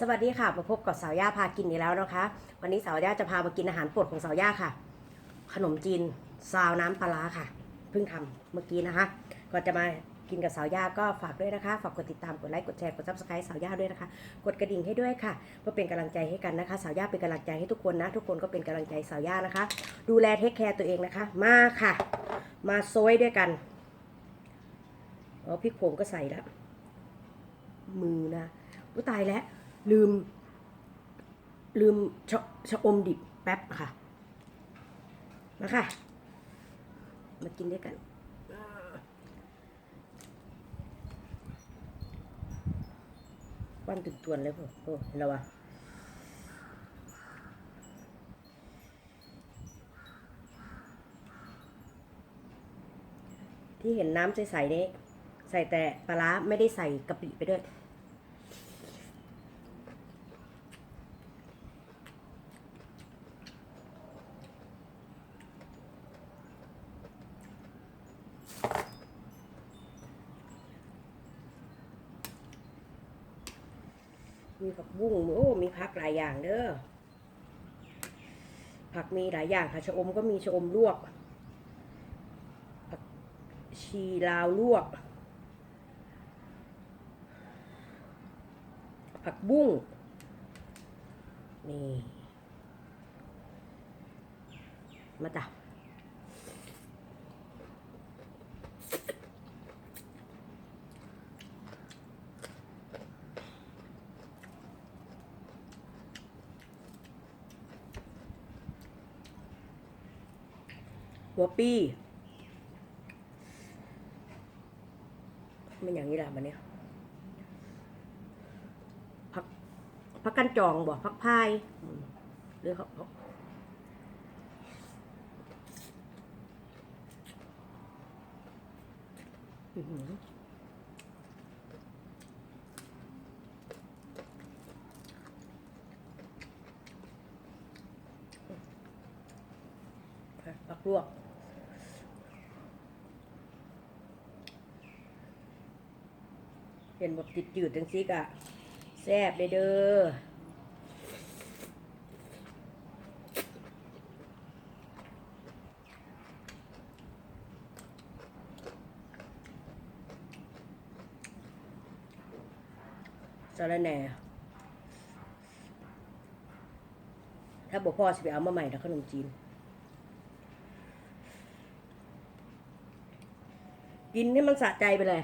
สวัสดีค่ะมาพบกับสาวย่าพากินอีกแล้วนะคะ วันนี้สาวย่าจะพามากินอาหารโปรดของสาวย่าค่ะ ขนมจีนซาวน้ำปลาค่ะ เพิ่งทำเมื่อกี้นะคะก่อนจะมากินกับสาวย่าก็ฝากด้วยนะคะ ฝากกดติดตามกดไลค์กดแชร์กดซับสไครต์สาวย่าด้วยนะคะ กดกระดิ่งให้ด้วยค่ะเพื่อเป็นกำลังใจให้กันนะคะ สาวย่าเป็นกำลังใจให้ทุกคนนะ ทุกคนก็เป็นกำลังใจสาวย่านะคะ ดูแลเทคแคร์ตัวเองนะคะ มาค่ะ มาโซยด้วยกันอ๋อพริกผงก็ใส่แล้วมือนะอุยตายแล้ว ลืม ลืมชะชะอมดิบแป๊บค่ะมาค่ะมากินด้วยกันวันตุนตวนเลยพวกโอ้เห็นแล้ววะที่เห็นน้ำใสๆนี้ ใส่แต่ปลาร้าไม่ได้ใส่กะปิไปด้วย มีผักบุ้งโอ้มีผักหลายอย่างเด้อผักมีหลายอย่างค่ะชะอมก็มีชะอมลวกผักชีลาวลวก ผักบุ้งนี่มาจ้ะ หัวปี้มันอย่างนี้แหละมันเนี่ยพักพักกันจองบ่พักพายหรือเขาเขาอื้อหือผักลวก เห็นแบบติดจืดจังซิกะแซ่บเลยเด้อสารแหน่ถ้าบอกพ่อจะไปเอามาใหม่แล้วขนมจีน กินให้มันสะใจไปเลย